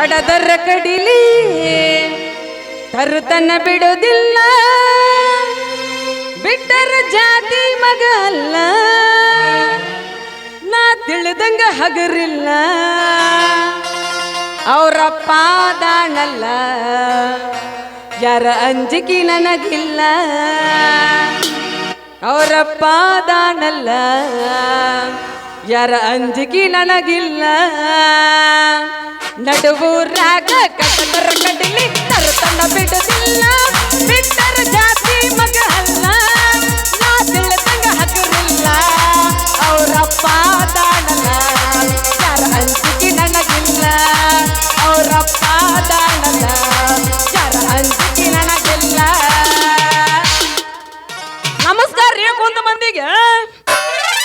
ಕಡದರ ಕಡಿಲಿ ತರುತನ ಬಿಡುವುದಿಲ್ಲ ಬಿಟ್ಟರ ಜಾತಿ ಮಗ ಅಲ್ಲ. ನಾ ತಿಳಿದಂಗ ಹಗರಿಲ್ಲ. ಅವರ ದಾಣಲ್ಲ ಯಾರ ಅಂಜಿಕೆ ನನಗಿಲ್ಲ. ಅವರಪ್ಪ ಪಾದಾಣಲ್ಲ ಯಾರ ಅಂಜಿಕೆ ನನಗಿಲ್ಲ. ನಡುವೂರಾಗ ಕಟ್ಟದರ ಕಡಿಲಿ ತನ್ನ ಬಿಡುದಿಲ್ಲ. ಬಿಟ್ಟರ ಜಾತಿ ಮಗ ಅಲ್ಲ. ನಾ ತಿಳಿದಂಗ ಹಗರಿಲ್ಲ. ಅವರಪ್ಪ ದಾನಲ್ಲ. ಯಾರ ಅಂಜಿಕೆ ನನಗಿಲ್ಲ. ಅವರಪ್ಪ ದಾನಲ್ಲ. ಯಾರ ಅಂಜಿಕೆ ನನಗಿಲ್ಲ. ನಮಸ್ಕಾರ ರೀ ಒಂದು ಮಂದಿಗೆ.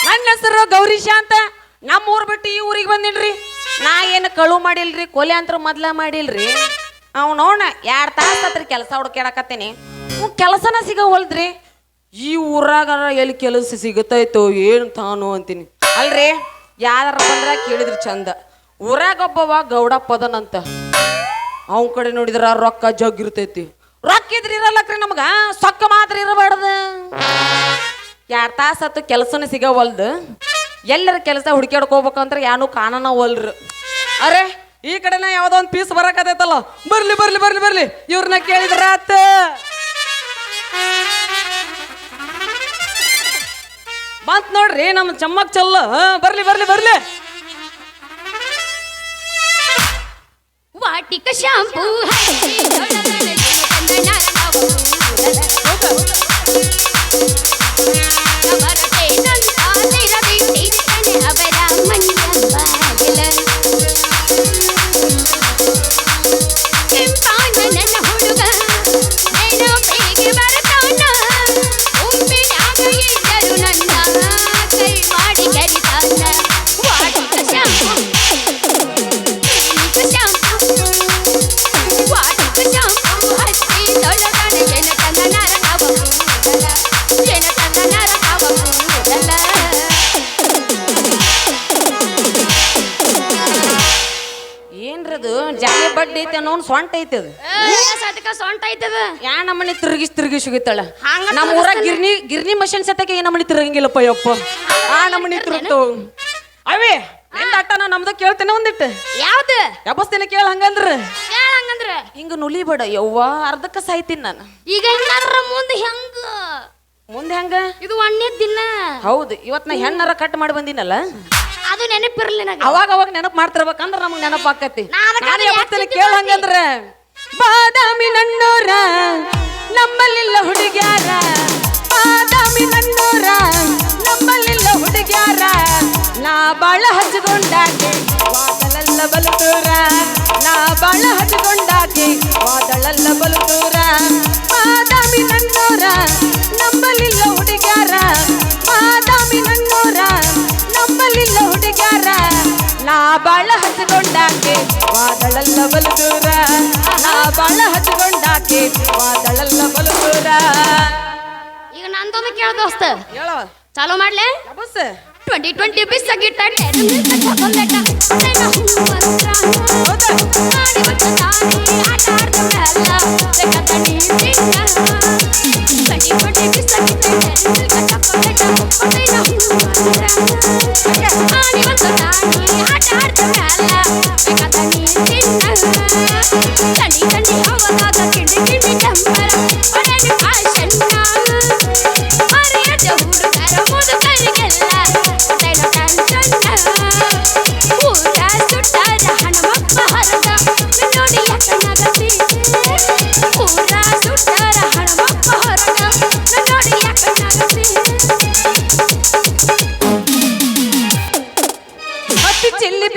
ನನ್ನ ಹೆಸರು ಗೌರೀಶ ಅಂತ. ನಮ್ಮ ಊರ್ ಬಿಟ್ಟು ಈ ಊರಿಗೆ ಬಂದಿನ್ರಿ. ನಾ ಏನು ಕಳು ಮಾಡಿಲ್ರಿ ಕೊಲೆ ಅಂತ ಮೊದ್ಲ ಮಾಡಿಲ್ರಿ? ಅವ್ ನೋಡ ಎರಡು ತಾಸು ಹತ್ರ ಕೆಲಸ ಹುಡ್ಕ್ಯಾಡಕತ್ತೀನಿ. ಹ್ಞೂ ಕೆಲಸನ ಸಿಗವಲ್ದ್ರಿ? ಈ ಊರಾಗ ಎಲ್ಲಿ ಕೆಲಸ ಸಿಗುತ್ತೈತೋ ಏನು ತಾನು ಅಂತೀನಿ. ಅಲ್ರಿ? ಯಾರ ಬಂದ್ರ ಕೇಳಿದ್ರಿ ಚಂದ. ಊರಾಗ ಒಬ್ಬವ ಗೌಡ ಪದನಂತ ಅವನ ಕಡೆ ನೋಡಿದ್ರ ರೊಕ್ಕ ಜಗ್ ಇರ್ತೈತಿ. ರೊಕ್ಕ ಇದ್ರಿ ಇರಲ್ಲಕ್ರಿ ನಮಗ? ಸೊಕ್ಕ ಮಾತ್ರ ಇರಬಾರ್ದು. ಎರಡು ತಾಸು ಹತ್ತು ಕೆಲಸನ ಸಿಗವಲ್ದು. ಎಲ್ಲರ ಕೆಲಸ ಹುಡುಕ್ಯಾಡ್ಕೋಬೇಕಂದ್ರೆ ಯಾನು ಕಾನನ ವಲ್ರು ಅರೆ, ಈ ಕಡೆನ ಯಾವ್ದೋ ಒಂದು ಪೀಸ್ ಬರಕತೈತಲ್ಲ ಬರ್ಲಿ ಬರ್ಲಿ ಬರ್ಲಿ ಬರ್ಲಿ. ಇವ್ರನ್ನ ಕೇಳಿದ್ರ ಆತ. ಬಂತ್ ನೋಡ್ರಿ ನಮ್ಮ ಚಮ್ಮಕ್ ಚಲ್ಲ. ಬರ್ಲಿ ಬರ್ಲಿ ಬರ್ಲಿ. ವಾಟಿಕ ಶಾಂಪೂ ಅವರ ಜಾಲಿ ಬಡ್ಡಿ ಐತೆ ಅನ್ನೋ ಸೊಂಟ ಐತೆ ಅದು. ಸತಕ ಸೊಂಟ ಐತದ ಯಾ ನಮ್ಮನೆ ತಿರುಗಿಸ್ ತಿರುಗಿಸ್ ಹೋಗಿತ್ತಾಳ ಹಂಗ ನಮ್ಮ ಊರಾಗ ಗಿರ್ನಿ ಗಿರ್ನಿ ಮಷಿನ್ ಸತಕ ಏನ ನಮ್ಮನೆ ತಿರುಗಂಗಿಲ್ಲಪ್ಪ ಯಪ್ಪ? ಆ ನಮ್ಮನೆ ತಿರುಗ್ತು. ಅವೇ ನಿಂದ ಅಟ್ಟನ ನಮ್ದು ಕೇಳ್ತೇನೆ ಒಂದಿಟ್ಟು ಯಾವ್ದು? ಯಬ್ಬಸ್ತಿನ ಕೇಳ ಹಂಗಂದ್ರ? ಕೇಳ ಹಂಗಂದ್ರ. ಹಿಂಗ ನುಲಿಬೇಡ ಯವ್ವ ಅರ್ಧಕ್ಕ ಸಾಯ್ತೀನಿ ನಾನು. ಈಗ ಹೆಂಗಾದ್ರ ಮುಂದೆ ಹೆಂಗ? ಮುಂದೆ ಹೆಂಗ? ಇದು ಒಣ್ಣೆ ದಿನ. ಹೌದು ಇವತ್ತು ನಾ ಹೆಣ್ಣರ ಕಟ್ ಮಾಡಿ ಬಂದಿನಲ್ಲ? ಅದು ನೆನಪಿರ್ಲಿ ನನಗೆ. ಅವಾಗ ಅವಾಗ ನೆನಪು ಮಾಡ್ತಿರ್ಬೇಕಂದ್ರ ನಮಗ್ ನೆನಪು ಆಕತಿ. ನಾ ಅದಕ್ಕ ನಾನು ಯಾಕ್ ಯಾವತ್ತಿನ ಸುದ್ದಿ ಕೇಳ ಹಂಗಂದ್ರ ಬಾದಾಮಿ ನನ್ನೋರ ನಮ್ಮಲ್ಲಿಲ್ಲ ಹುಡುಗ್ಯಾರ. ಬಾದಾಮಿ ಹುಡುಗ್ಯಾರ ನಾ ಬಾಳ ಹಚ್ಕೊಂಡಾಗೆ ವಾದಳಲ್ಲ ಬಲುದೂರ ನಾ ಬಾಳ ಹಚ್ಕೊಂಡಾಗೆ ವಾದಳಲ್ಲ ಬಲುದೂರ ಬಾದಾಮಿ ನನ್ನೋರ ನಂಬಲಿಲ್ಲ ಹುಡುಗ್ಯಾರ. ಬಾದಾಮಿ ನನ್ನೋರ ನಂಬಲಿಲ್ಲ ಹುಡುಗ್ಯಾರ. ನಾ ಬಾಳ ಹಚ್ಚಿಕೊಂಡಾಕೆ ವಾದಳಲ್ಲ ಬಲು ದೂರ ನಾ ಬಾಳ ಹಚ್ಚಿಕೊಂಡಾಕೆ ವಾದಳಲ್ಲ ಬಲು ದೂರ ಈಗ ನಂದೊಂದು ಕೇಳ ದೋಸ್ತ. ಹೇಳವ ಚಾಲೂ ಮಾಡ್ಲೆ? ಬಸ್ ಟ್ವೆಂಟಿ ಟ್ವೆಂಟಿ ಬಿಸ್ ಆಗಿಟ್ಟ ಮರ್ಯಾದೆ ಚಿಲ್ಲಿ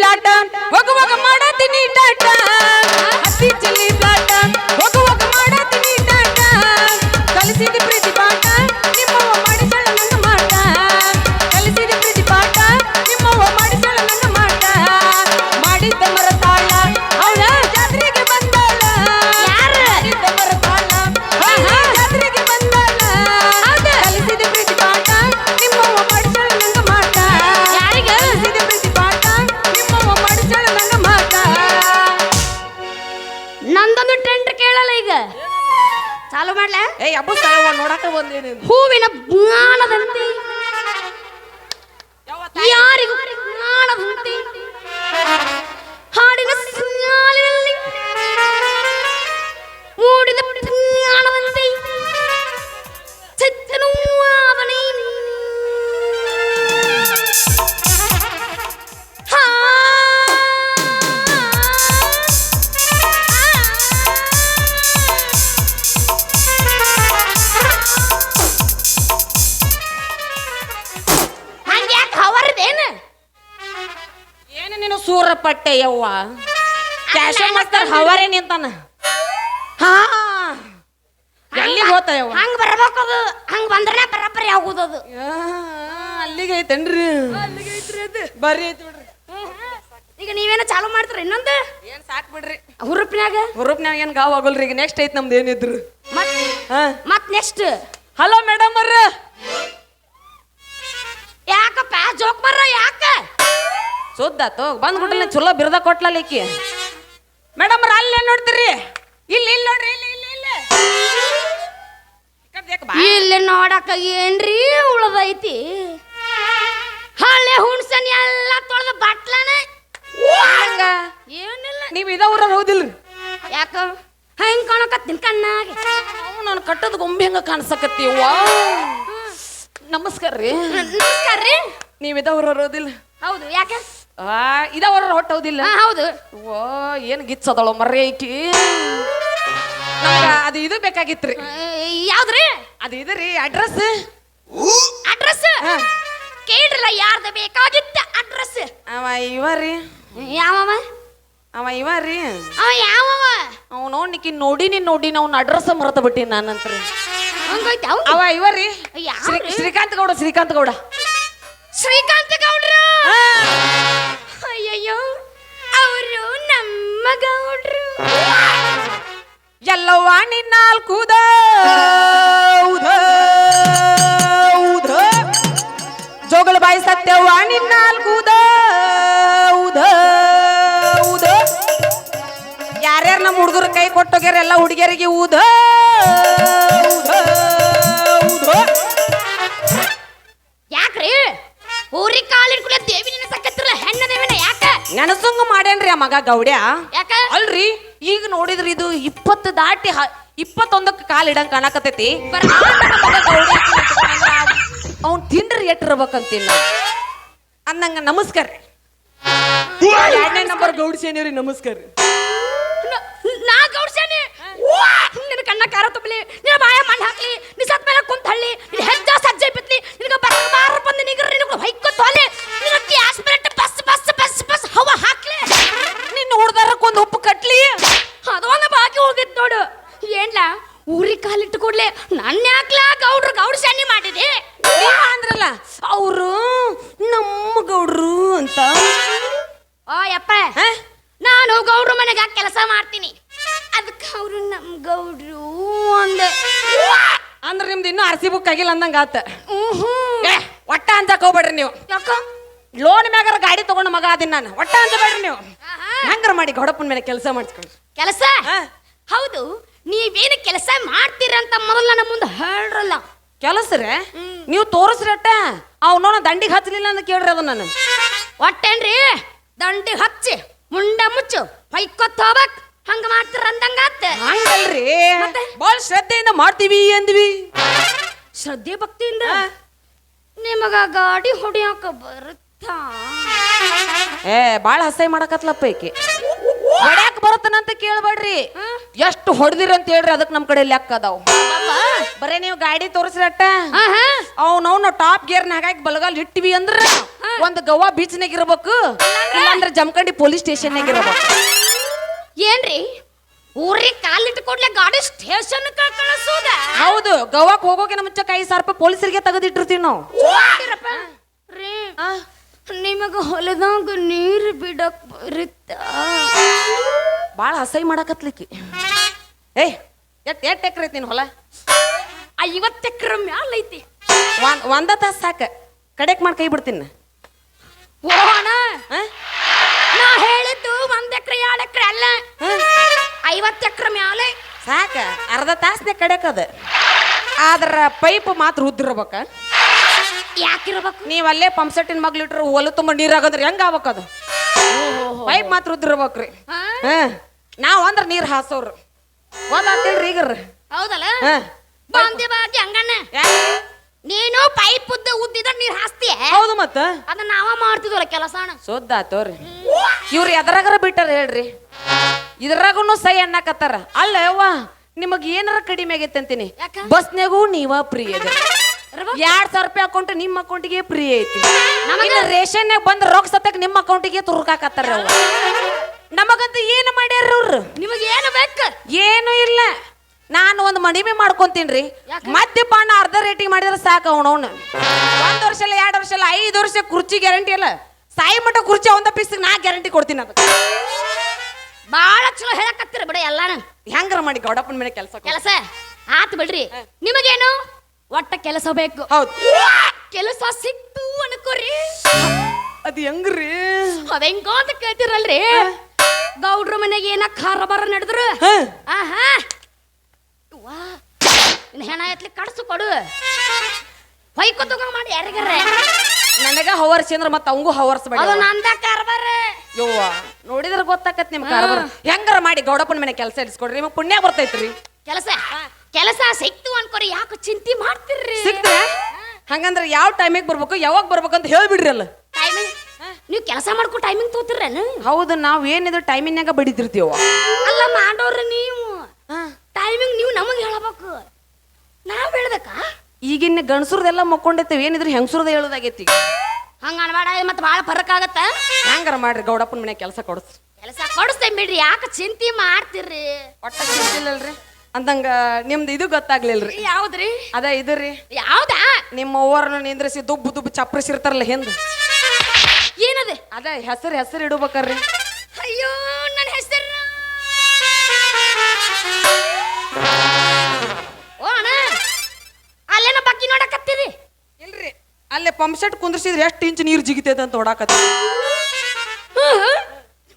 ఒక ಹೋಗುವಾಗ తిని ಟಾಟ ಹಸಿ ಚಿಲ್ಲಿ ಪ್ಲಾಟ ಹೂವಿನ ಮಾಸ್ತರ್ ಹವಾರೇ ನಿಂತಾನ ಹಾ. ಎಲ್ಲಿ ಹೋತ ಹಂಗ ಹಂಗ ಅದು. ಹಂಗ ಬಂದ್ರೆ ಬರಬ್ಬರಿ ಆಗುದದು. ಅದು ಅಲ್ಲಿಗೆ ಐತೇನ್ರಿ? ಬರ್ರಿ ಐತಿ ಬಿಡ್ರಿ. ಈಗ ನೀವೇನ ಚಾಲು ಮಾಡ್ತೀರ ಇನ್ನೊಂದು? ಏನ್ ಸಾಕ್ ಬಿಡ್ರಿ. ಹುರುಪ್ನ್ಯಾಗ? ಹುರುಪ್ನ್ಯಾಗ ಏನ್ ಗಾವ್ ಆಗೋಲ್ರಿ ಈಗ ನೆಕ್ಸ್ಟ್ ಐತ್ ನಮ್ದು ಏನಿದ್ರು ಮತ್ ಹಾ. ಮತ್ ನೆಕ್ಸ್ಟ್ ಹಲೋ ಮೇಡಮ್ ಅವ್ರ. ಯಾಕಪ್ಪ ಜೋಕ್ ಬರ್ರ ಯಾಕ? ಸುದ್ದಾತು ಬಂದ್ಬಿಟ್ಟಿಲ್ಲ ಚಲೋ ಬಿರ್ದ ಕೊಟ್ಲಲ್ಲ ಈಕಿ. ಮೇಡಮ್ ಅಲ್ಲಿ ನೋಡ್ತೀರಿ? ಇಲ್ಲಿ ಇಲ್ಲಿ ನೋಡ್ರಿ ಇಲ್ಲಿ ಇಲ್ಲಿ ಇಲ್ಲಿ. ಇಲ್ಲಿ ನೋಡಕ ಏನ್ರಿ ಉಳದೈತಿ? ಹಳೆ ಹುಣ್ಸನ್ ಎಲ್ಲ ತೊಳೆದ ಬಟ್ಲನ? ಏನಿಲ್ಲ. ನೀವ್ ಇದ ಊರ ಹೌದಿಲ್ರಿ? ಯಾಕ? ಹೆಂಗ್ ಕಾಣಕತ್ತೀನಿ ಕಣ್ಣಾಗೆ? ನಾನು ಕಟ್ಟದ ಗೊಂಬೆ ಹೆಂಗ ಕಾಣಿಸಕತ್ತೀವ ನಮಸ್ಕಾರ ರೀ. ನಮಸ್ಕಾರ ರೀ. ನೀವ್ ಇದ ಊರ ಹೌದಿಲ್ಲ ಹೌದು ಯಾಕೆ? ಆ ಇದ ಹಾ ಹೌದು. ಓ ಏನ್ ಗಿಚ್ಚದಳು ಮರ್ರಿ ಐಕಿ ಅದು ಇದು ಬೇಕಾಗಿತ್ರಿ. ಆ, ಯಾವ್ದ್ರಿ? ಅದು ಇದು ರೀ ಅಡ್ರೆಸ್ ಅಡ್ರೆಸ್ ಕೇಳ್ರಲ್ಲ ಯಾರ್ದ ಬೇಕಾಗಿತ್ತ ಅಡ್ರೆಸ್ ಅವ ಇವ ರೀ. ಯಾವವ? ಅವ ಇವ ರೀ. ಅವ ಯಾವವ? ಅವ್ ನೋಡ್ನಿಕಿ ನೋಡಿನಿ ನೋಡಿ ಅವ್ನ ಅಡ್ರೆಸ್ ಮರೆತ ಬಿಟ್ಟಿನಿ ನಾನಂತ್ರಿ. ಹಂಗೈತಿ ಅವ್ ಅವ ಇವ ರೀ? ಶ್ರೀ- ಶ್ರೀಕಾಂತ್ ಗೌಡ ಶ್ರೀಕಾಂತ್ ಗೌಡ. ಶ್ರೀಕಾಂತ ಗೌಡ್ರ ಅಯ್ಯಯ್ಯೋ ಅವರು ನಮ್ಮ ಗೌಡ್ರು. ಎಲ್ಲವ್ವ ನಿನ್ನಾಲ್ಕುದ ಜೋಗಳ ಬಾಯಿ ಸತ್ಯವ್ವ ನಿನ್ನಾಲ್ಕುದ ಯಾರ್ಯಾರು ನಮ್ಮ ಹುಡುಗರ ಕೈ ಕೊಟ್ಟೋಗ್ಯಾರ ಎಲ್ಲ ಹುಡುಗಿಯರಿಗೆ ಊದ ಗೌಡ್ಯ? ಯಾಕ? ಅಲ್ರಿ ಈಗ ನೋಡಿದ್ರಿ ಇದು ಇಪ್ಪತ್ತು ದಾಟಿ ಹ- ಇಪ್ಪತ್ತೊಂದಕ್ಕೆ ಕಾಲ್ ಇಡಂಗ್ ಕಾಣಕತ್ತೈತಿ. ಅವ್ನ್ ತಿಂಡ್ರಿ ಎಟ್ಟಿರ್ಬೇಕಂತಿಲ್ಲ. ಅನ್ನಂಗ ಅಂದಂಗ ನಮಸ್ಕಾರ ರೀ. ಎರಡನೇ ನಂಬರ್ ಗೌಡ್ಸೇನಿವ್ರಿ ನಮಸ್ಕಾರ ರೀ. ನ- ನಾ ಗೌಡ್ಸೇನೆ ನಿನ್ನ ಕಣ್ಣ ಕಾರ ತುಂಬಲಿ ನಿನ್ನ ಬಾಯ ಮಣ್ಣು ಹಾಕ್ಲಿ ನೀ ಸತ್ ಮೇಲೆ ಕುಂತ ಹಳ್ಳಿ ನಿನ್ನ ಹೆಜ್ಜಾ ಸಜ್ಜೆ ಬಿತ್ಲಿ ನಿನಗೆ ಬಸ್ ಬಾರ ಬಂದು ನಿಗರ್ ನಿನಗೆ ಹೊಯ್ಕೊತ್ ಹೋಲಿ ಊರಿ ಕಾಲಿಟ್ಟು ಕೊಡ್ಲೆ ನನ್ನ ಯಾಕ್ಲಾ ಗೌಡ್ರು ಗೌಡ್ ಸನ್ನಿ ಮಾಡಿದೆ? ಅಂದ್ರಲ್ಲ ಅವರು ನಮ್ಮ ಗೌಡ್ರು ಅಂತ. ಓ ಯಪ್ಪ. ನಾನು ಗೌಡ್ರ ಮನೆಗೆ ಕೆಲಸ ಮಾಡ್ತೀನಿ. ಅದಕ್ಕೆ ಅವರು ನಮ್ಮ ಗೌಡ್ರು ಅಂದೆ. ಅಂದ್ರೆ ನಿಮ್ದು ಇನ್ನೂ ಅರ್ಸಿ ಬುಕ್ ಆಗಿಲ್ಲ ಅಂದಂಗೆ ಆತ. ಏ ಒಟ್ಟ ಅಂತ ಹೋಗ್ಬೇಡ್ರಿ ನೀವು. ಯಾಕ? ಲೋನ್ ಮ್ಯಾಗರ ಗಾಡಿ ತಗೊಂಡು ಮಗ ಅದೀನಿ ನಾನು. ಒಟ್ಟ ಅಂಜಬೇಡ್ರಿ ನೀವು. ಹಂಗ್ರ ಮಾಡಿ ಗೌಡಪ್ಪನ ಮೇಲೆ ಕೆಲಸ ಮಾಡಿಸ್ಕೊಳ್ಳಿ. ಕೆಲಸ? ಹೌದು. ನೀವೇನು ಕೆಲಸ ಮಾಡ್ತೀರಂತ ಮೊದಲು ನನ್ನ ಮುಂದೆ ಹೇಳ್ರಲ್ಲ. ಕೆಲಸ ರೀ ನೀವು ತೋರಿಸ್ರಿ ಅಟ್ಟ ಅವ್ ನೋಡ ದಂಡಿಗೆ ಹಚ್ಚಲಿಲ್ಲ ಅಂತ ಕೇಳ್ರಿ ಅದು ನಾನು. ಒಟ್ಟೇನ್ರಿ? ದಂಡಿಗೆ ಹಚ್ಚಿ ಮುಂಡ ಮುಚ್ಚು ಹೊಯ್ಕೊತ್ ಹೋಗ್ಬೇಕ್. ಹಂಗ ಮಾಡ್ತೀರ ಅಂದಂಗಾತ. ಹಂಗಲ್ರಿ. ಮತ್ತೆ? ಭಾಳ ಶ್ರದ್ಧೆಯಿಂದ ಮಾಡ್ತೀವಿ ಅಂದ್ವಿ. ಶ್ರದ್ಧೆ ಭಕ್ತಿಯಿಂದ? ನಿಮಗ ಗಾಡಿ ಹೊಡಿಯಾಕ ಬರುತ್ತಾ? ಏ ಬಾಳ ಹಸೈ ಮಾಡಕತ್ಲಪ್ಪ ಈಕಿ. ಹೊಡ್ಯಾಕ ಬರುತ್ತನಂತ ಕೇಳ್ಬೇಡ್ರಿ? ಎಷ್ಟು ಹೊಡೆದಿರ ಅಂತ ಹೇಳ್ರಿ ಅದಕ್ಕೆ ನಮ್ಮ ಕಡೆ ಲೆಕ್ಕ ಅದಾವ. ಬರೇ ನೀವು ಗಾಡಿ ತೋರಿಸ್ರಟ್ಟ. ಅವ್ನವ್ನ ಟಾಪ್ ಗೇರ್ನ ಹಾಕಿ ಬಲಗಾಲ್ ಇಟ್ಟಿವಿ ಅಂದ್ರ ಒಂದು ಗೋವಾ ಬೀಚ್ನಾಗ ಇರ್ಬೇಕು ಇಲ್ಲಾಂದ್ರೆ? ಜಮಖಂಡಿ ಪೊಲೀಸ್ ಸ್ಟೇಷನ್ನಾಗ ಇರ್ಬೇಕು. ಏನ್ರಿ? ಊರಿಗೆ ಕಾಲಿಟ್ಟು ಕೊಡ್ಲೆ ಗಾಡಿ ಸ್ಟೇಷನ್ ಕಳಿಸೋದ? ಹೌದು ಗೋವಾಕ್ ಹೋಗೋಕೆ ನಮ್ಮ ಮುಂಚೆ ಕೈ ಸಾವಿರ ರೂಪಾಯಿ ಪೊಲೀಸರಿಗೆ ತೆಗೆದಿಟ್ಟಿರ್ತೀವಿ ನಾವು? ನಿಮಗ ಹೊಲದಾಗ ನೀರು ಬಿಡಕ್ ಬರುತ್ತ? ಬಾಳ ಅಸೈ ಮಾಡಕತ್ಲಿಕ್ಕಿ. ಏಯ್ ಎಟ್ ಎಟ್ ಎಕ್ರೆ ಐತಿ ನಿನ್ ಹೊಲ? ಐವತ್ತು ಎಕ್ರೆ ಮ್ಯಾಲ ಐತಿ. ಒಂದ್ ಒಂದ ತಾಸು ಸಾಕ. ಕಡೆಕ್ ಮಾಡಿ ಕೈ ಬಿಡ್ತೀನಿ. ನಾ. ಹೇಳಿದ್ದು ಒಂದ್ ಎಕರೆ ಎರಡು ಎಕ್ರೆ ಅಲ್ಲ? ಐವತ್ತು ಎಕ್ರೆ ಮ್ಯಾಲೆ. ಸಾಕ. ಅರ್ಧ ತಾಸನೆ ಕಡೆಕದ ಆದ್ರ ಪೈಪ್ ಮಾತ್ರ ಉದ್ದಿರ್ಬೇಕ. ಯಾಕಿರ್ಬೇಕು ನೀವು ಅಲ್ಲೇ ಪಂಪ್ಸೆಟ್ಟಿನ ಮಗ್ಲಿಟ್ರು ಹೊಲ ತುಂಬ ನೀರಾಗಂದ್ರೆ ಹೆಂಗ ಆಗ್ಬೇಕದು? ಪೈಪ್ ಮಾತ್ರ ಉದ್ದಿರ್ಬೇಕ್ರಿ. ಹಾ? ಅಂದ್ರೆ ನಾವ್ ಅಂದ್ರ ನೀರ್ ಹಾಸೋರು. ಒಂದಾತಿಲ್ರಿ ಈಗ ಹೌದಲ್ಲ? ಹ. ಬಂದಿ ಹಂಗಣ್ಣ ನೀನು ಪೈಪ್ ಉದ್ದ ಉದ್ದಿದ ನೀರ್ ಹಾಸ್ತಿಯ? ಹೌದು ಮತ್ತ. ಅದನ್ನ ನಾವ ಮಾಡ್ತಿದ್ವಲ್ಲ ಕೆಲಸ ಅಣ್ಣ. ಸುದ್ದ ರೀ ಇವ್ರು ಎದ್ರಾಗರ ಬಿಟ್ಟಾರ ಹೇಳ್ರಿ. ಇದ್ರಾಗೂ ಸೈ ಅನ್ನಕತ್ತಾರ. ಅಲ್ಲ ಯವ್ವ ನಿಮಗ್ ಏನಾರ ಕಡಿಮೆ ಆಗೈತೆ ಅಂತೀನಿ. ಯಾಕ? ಬಸ್ನ್ಯಾಗೂ ನೀವ ಅದ ರೊಕ್ಕ? ಎರಡ್ ಸಾವಿರ ರೂಪಾಯಿ ಅಕೌಂಟ್ ನಿಮ್ಮ ಅಕೌಂಟಿಗೆ ಫ್ರೀ ಐತಿ. ನಮಗೆ ರೇಷನ್ ಬಂದ್ ರೊಕ್ಕ ಸತ್ತಕ್ ನಿಮ್ಮ ಅಕೌಂಟಿಗೆ ತುರ್ಕಾಕತ್ತಾರ ನಮಗಂತ ಏನು ಮಾಡ್ಯಾರ ಅವ್ರು? ನಿಮಗೆ ಏನು ಬೇಕು? ಏನು ಇಲ್ಲ. ನಾನು ಒಂದು ಮಣಿಮೆ ಮಾಡ್ಕೊಂತೀನ್ರಿ. ಮತ್ತೆ ಮದ್ಯಪಾನ ಅರ್ಧ ರೇಟಿಂಗ್ ಮಾಡಿದ್ರೆ ಸಾಕು ಅವನವನು ಒಂದು ವರ್ಷ ಇಲ್ಲ ಎರಡು ವರ್ಷ ಇಲ್ಲ ಐದು ವರ್ಷ ಕುರ್ಚಿ ಗ್ಯಾರಂಟಿ ಇಲ್ಲ ಸಾಯಿ ಮಟ್ಟ ಕುರ್ಚಿ ಒಂದ ಪೀಸ್ ನಾ ಗ್ಯಾರಂಟಿ ಕೊಡ್ತೀನಿ ಅದಕ್ಕೆ. ಬಾಳ ಚಲೋ ಹೇಳಕತ್ತಿರ ಬಿಡ ಎಲ್ಲಾನು. ಹೆಂಗ್ರ ಮಾಡಿ ಗೌಡಪ್ಪನ ಮೇಲೆ ಕೆಲಸ ಕೆಲಸ? ಆತ್ ಬಿಡ್ರಿ. ನಿಮಗೇನು? ಒಟ್ಟ ಕೆಲಸ ಬೇಕು. ಹೌದು. ಕೆಲಸ ಸಿಕ್ತು ಅನ್ಕೋರಿ. ಅದು ಹೆಂಗ್ರಿ? ಅವೆಂಗೋ ಅಂತ ಕೇಳ್ತಿರಲ್ರಿ. ಗೌಡ್ರ ಮನೆಗೆ ಏನ ಖಾರ ಬರ ನಡೆದ್ರು. ಆಹಾ. ವಾ ಹೆಣ ಎತ್ಲಿ ಕಡ್ಸು ಕೊಡು. ಹೊಯ್ಕೊ ತಗೊಂಡ್ ಮಾಡಿ ಯಾರಿಗಾರ. ನನಗ ಹವರ್ಸಿ ಅಂದ್ರ ಮತ್ತ ಅವಂಗೂ ಹವರ್ಸ್ಬೇಡ ಅದು ನಂದ ಕಾರ್ಬಾರ. ಯವ್ವ ನೋಡಿದ್ರ ಗೊತ್ತಾಕತ್ ನಿಮ್ ಕಾರ್ಬಾರ. ಹೆಂಗಾರ ಮಾಡಿ ಗೌಡಪ್ಪನ ಮನೆ ಕೆಲಸ ಇಳಿಸ್ಕೊಡ್ರಿ ನಿಮಗೆ ಪುಣ್ಯ ಬರ್ತೈತ್ರಿ. ಕೆಲಸ? ಕೆಲಸ ಸಿಕ್ತು ಅನ್ಕೋರಿ ಯಾಕೆ ಚಿಂತೆ ಮಾಡ್ತಿರ್ರಿ? ಸಿಕ್ತ? ಹಂಗಂದ್ರೆ ಯಾವ ಟೈಮಿಗೆ ಬರ್ಬೇಕು ಯಾವಾಗ ಬರ್ಬೇಕು ಅಂತ ಹೇಳ್ಬಿಡ್ರಿ ಅಲ್ಲ. ಟೈಮಿಂಗ್ ನೀವು ಕೆಲಸ ಮಾಡ್ಕೊಂಡು ಟೈಮಿಂಗ್ ತೋತಿರೇನು ಹೌದು ನಾವು ಏನಿದ್ರು ಟೈಮಿನ್ಯಾಗ ಬಡಿತಿರ್ತೀವ. ಅಲ್ಲ ಮಾಡೋರು ನೀವು. ಟೈಮಿಂಗ್ ನೀವು ನಮಗೆ ಹೇಳಬೇಕು. ನಾವು ಹೇಳ್ಬೇಕಾ? ಈಗಿನ ಗಣಸುರ್ದೆಲ್ಲ ಮಕ್ಕೊಂಡೈತೇವ್ ಏನಿದ್ರು ಹೆಂಗಸುರ್ದ ಹೇಳೋದಾಗೈತಿ. ಹಂಗ ಅನ್ಬೇಡ ಮತ್ತೆ ಭಾಳ ಫರಕ್ ಆಗತ್ತ. ಹೆಂಗಾರ ಮಾಡ್ರಿ ಗೌಡಪ್ಪನ ಮನೆ ಕೆಲಸ ಕೊಡಸ್. ಕೆಲಸ ಕೊಡಿಸ್ತೇನೆ ಬಿಡ್ರಿ ಯಾಕೆ ಚಿಂತೆ ಮಾಡ್ತಿರ್ರಿ? ಒಟ್ಟ ಚಿಂತಿಲ್ಲಲ್ರಿ ಅಂದಂಗ ನಿಮ್ದು ಇದು ಗೊತ್ತಾಗ್ಲಿಲ್ರಿ. ಯಾವ್ದ್ರಿ? ಅದ ಇದ್ರಿ. ಯಾವ್ದಾ? ನಿಮ್ಮ ಅವ್ವರನ್ನ ನಿಂದ್ರಿಸಿ ದುಬ್ಬು ದುಬ್ಬು ಚಪ್ರಿಸಿರ್ತಾರಲ್ಲ ಹಿಂದ್. ಏನದೆ? ಅದ ಹೆಸರು ಹೆಸರು ಇಡ್ಬೇಕರ್ರಿ. ಅಯ್ಯೋ ನನ್ನ ಹೆಸರು. ಓ ಅಣ್ಣ ಅಲ್ಲೇನ ಬಗ್ಗಿ ನೋಡಕತ್ತೀರಿ? ಇಲ್ರಿ ಅಲ್ಲೇ ಪಂಪ್ ಸೆಟ್ ಕುಂದ್ರಿಸಿದ್ರೆ ಎಷ್ಟು ಇಂಚ್ ನೀರು ಜಿಗಿತೈತೆ ಅಂತ ಓಡಾಕತ್ತ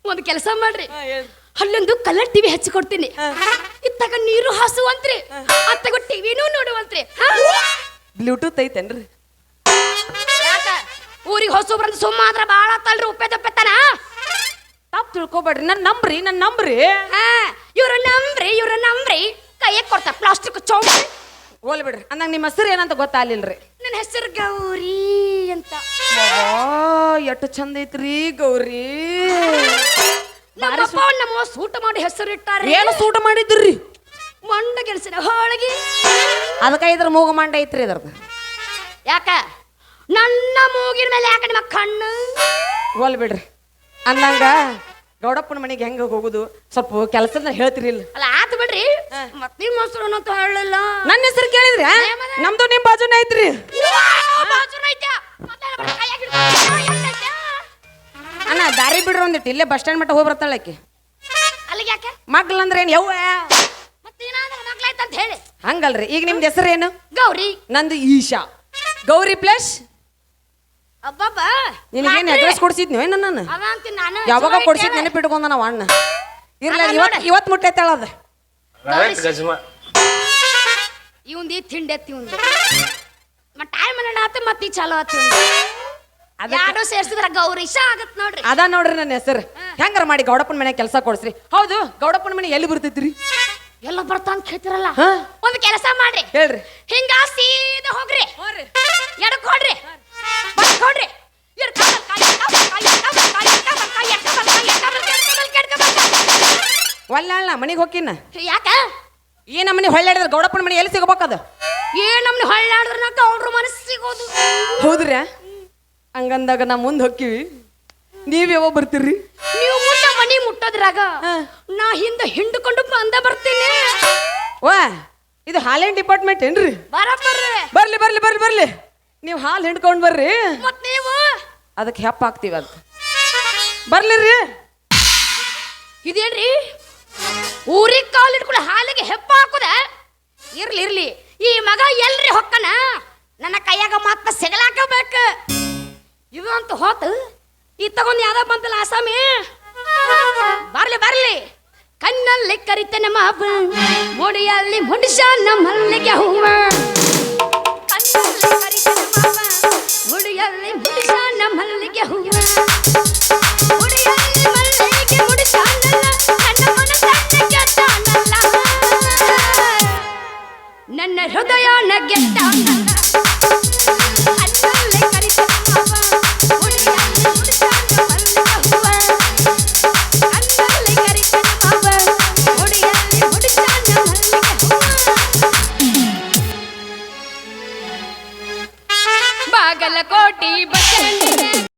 ಒಂದು ಕೆಲಸ ಮಾಡ್ರಿ. ಅಲ್ಲೊಂದು ಕಲರ್ ಟಿವಿ ಹಚ್ಚಿ ಕೊಡ್ತೀನಿ ಇತ್ತಾಗ ನೀರು ಹಾಸುವಂತ್ರಿ. ಅತ್ತಾಗ ಟಿವಿನೂ ನೋಡುವಂತ್ರಿ. ಹಾ? ಬ್ಲೂಟೂತ್ ಐತೇನ್ರಿ? ಯಾಕ? ಊರಿಗೆ ಹೊಸಬ್ರಂತ ಸುಮ್ಮ ಆದ್ರ ಬಾಳ ತಲ್ರಿ ಉಪ್ಪೆ ತಪ್ಪೆತ್ತಾನ ತಪ್ಪು ತಿಳ್ಕೊಬೇಡ್ರಿ ನನ್ನ ನಂಬ್ರಿ ನನ್ನ ನಂಬ್ರಿ. ಹಾ ಇವ್ರ ನಂಬ್ರಿ ಇವ್ರ ನಂಬ್ರಿ. ಕೈಯಾಗ ಕೊಡ್ತಾರ ಪ್ಲಾಸ್ಟಿಕ್ ಚೌಂಬ್ರಿ ಹೋಲ್ ಬಿಡ್ರಿ ಅಂದಂಗ ನಿಮ್ಮ ಹೆಸರು ಏನಂತ ಗೊತ್ತಾಗ್ಲಿಲ್ರಿ? ನನ್ನ ಹೆಸರು ಗೌರಿ ಅಂತ. ಎಷ್ಟು ಚಂದ ಐತ್ರಿ ಗೌರಿ. ನಮ್ಮ ಸೂಟ ಮಾಡಿ ಹೆಸರು ಇಟ್ಟಾರೆ. ಏನು ಸೂಟ ಮಾಡಿದ್ರಿ? ಮಂಡ ಗೆಣಸಿನ ಹೋಳಿಗೆ. ಅದಕ್ಕೆ ಇದ್ರ ಮೂಗ ಮಂಡ ಐತ್ರಿ ಇದ್ರದ್ದು. ಯಾಕ? ನನ್ನ ಮೂಗಿನ ಮೇಲೆ ಯಾಕೆ ನಿಮ್ಮ ಕಣ್ಣು? ಹೋಲ್ ಬಿಡ್ರಿ. ಅಂದಂಗ ಗೌಡಪ್ಪನ ಮನೆಗೆ ಹೆಂಗ ಹೋಗುದು? ಸ್ವಲ್ಪ ಕೆಲಸದ ಹೇಳ್ತಿರಿ ಇಲ್ಲ. ಅಲ್ಲ ಆತು ಬಿಡ್ರಿ. ಮತ್ತೆ ಮೊಸರು ಅಂತ ಹೇಳಲಿಲ್ಲ. ನನ್ನ ಹೆಸರು ಕೇಳಿದ್ರೆ? ನಮ್ದು ನಿಮ್ ಬಾಜುನ ಐತ್ರಿ. ಅಣ್ಣ ದಾರಿ ಬಿಡ್ರಿ ಒಂದಿಟ್ಟು ಇಲ್ಲೇ ಬಸ್ ಸ್ಟ್ಯಾಂಡ್ ಮಟ್ಟ ಹೋಗಿ ಬರ್ತಾಳೆ ಆಕಿ. ಅಲ್ಲಿಗೆ ಯಾಕೆ? ಮಗ್ಲಂದ್ರೆ ಏನು ಯವ್ವ? ಅಂತ ಹೇಳಿ. ಹಂಗಲ್ರಿ ಈಗ ನಿಮ್ದು ಹೆಸರು ಏನು ಗೌರಿ. ನಂದು ಈಶಾ. ಗೌರಿ ಪ್ಲಸ್? ಅಬ್ಬಬ್ಬ ನಿನಗೇನು ಅಡ್ರೆಸ್ ಕೊಡ್ಸಿದ್ನೋ ಏನು ನಾನು ಯಾವಾಗ ಕೊಡ್ಸಿದ್. ನೆನಪಿಟ್ಕೊಂಡ ನಾವು ಅಣ್ಣ. ಇರ್ಲ ಅಲ್ಲ ಇವತ್ ನೋಡು. ಇವತ್ ಮುಟ್ಟೈತಾಳದ ರೈಟ್ ಗಜಮ. ಇವಂದು ಈ ತಿಂಡಿ ಎತ್ತಿ ಇವಂದು. ಮತ್ತ ಟೈಮ್ ಅನ್ನ ಆತ ಮತ್ತೆ ಈ ಚಲೋ ಆತ ಇವಂದು. ಗೌರಿ ಸೇರ್ಸಿದ್ರ ಗೌರೀಶ ಆಗತ್ ನೋಡ್ರಿ. ಅದ ನೋಡ್ರಿ ನನ್ನ ಹೆಸರು. ಹೆಂಗಾರ ಮಾಡಿ ಗೌಡಪ್ಪನ ಮನೆ ಕೆಲಸ ಕೊಡ್ಸ್ರಿ. ಹೌದು ಗೌಡಪ್ಪನ ಮನೆ ಎಲ್ಲಿ ಬರ್ತೈತ್ರಿ? ಎಲ್ಲ ಬರ್ತಾ ಅಂತ ಕೇಳ್ತಿರಲ್ಲ? ಹಾ? ಒಂದು ಕೆಲಸ ಮಾಡ್ರಿ. ಹೇಳ್ರಿ. ಹಿಂಗ ಸೀದಾ ಹೋಗ್ರಿ. ಎಡಕ್ ಹೊಡ್ರಿ ಬಸ್ ಹೊಡ್ರಿ ಇವ್ರ್ ಕಾಲ್ ಕಾಲ್ ಎಡ್ಕ ಕಾಲ್ ಎಡ್ಕ ಕಾಲ್ ಎಡ್ಕ ಬಲ್ಕ, ಎಡ್ಕ ಬಲ್ಕ, ಎಡ್ಕ ಬಲ್ಕ, ಎಡ್ಕ ಬಲ್ಕ, ಎಡ್ಕ ಬಲ್ಕ. ಒಲ್ಲ ಮನೆಗೆ ಹೋಗಿನ ಯಾಕ? ಈ ನಮ್ಮನೆ ಹೊಳ್ಳಾಡಿದ್ರೆ ಗೌಡಪ್ಪನ ಮನೆ ಎಲ್ಲಿ ಸಿಗಬೇಕದು? ಏನ್ ನಮ್ನ ಹೊಳ್ಳಾಡಿದ್ರ ನಾ ಗೌಡ್ರ ಮನಸ್ಸು ಸಿಗೋದು. ಹೌದ್ರಿ ಹಂಗಂದಾಗ ನಾ ಮುಂದೆ ಹೋಗ್ತೀವಿ ನೀವ್ ಯಾವಾಗ ಬರ್ತೀರಿ? ನೀವು ಮನಿ ಮುಟ್ಟೋದ್ರಾಗ. ನಾ ಹಿಂದೆ ಹಿಂಡ್ಕೊಂಡು ಬಂದ ಬರ್ತೀನಿ. ವಾ ಇದು ಹಾಲಿನ ಡಿಪಾರ್ಟ್ಮೆಂಟ್ ಏನ್ರಿ? ಬರಬ್ಬರ್ರಿ ಬರ್ಲಿ ಬರ್ಲಿ ಬರ್ಲಿ ಬರ್ಲಿ. ನೀವು ಹಾಲು ಹಿಂಡ್ಕೊಂಡು ಬರ್ರಿ. ಮತ್ ನೀವು? ಅದಕ್ಕೆ ಹೆಪ್ಪ ಹಾಕ್ತೀವಿ ಅಂತ. ಬರ್ಲಿರಿ. ಇದೇನ್ರಿ? ಊರಿಗೆ ಕಾಲು ಹಿಡ್ಕೊಂಡು ಹಾಲಿಗೆ ಹೆಪ್ಪ ಹಾಕುದ? ಇರ್ಲಿ ಇರ್ಲಿ. ಈ ಮಗ ಎಲ್ರಿ ಹೊಕ್ಕನ? ನನ್ನ ಕೈಯಾಗ ಮತ್ತ ಸೆಗಲಾಕಬೇಕು ಇದು ಅಂತ ಹೋತು. ಈ ತಗೊಂಡು ಯಾವ್ದೋ ಬಂತಲ್ಲ ಆಸಾಮಿ? ಬರ್ಲಿ ಬರ್ಲಿ. ಕಣ್ಣಲ್ಲಿ ಕರಿತನ ಮಾವ ಮುಡಿಯಲ್ಲಿ ಮುಡಿಸಾನ ಮಲ್ಲಿಗೆ ಹೂವ. ಕಣ್ಣಲ್ಲಿ ಕರಿತನ ಮಾವ ಮುಡಿಯಲ್ಲಿ ಮುಡಿಸಾನ ಮಲ್ಲಿಗೆ ಹೂವ.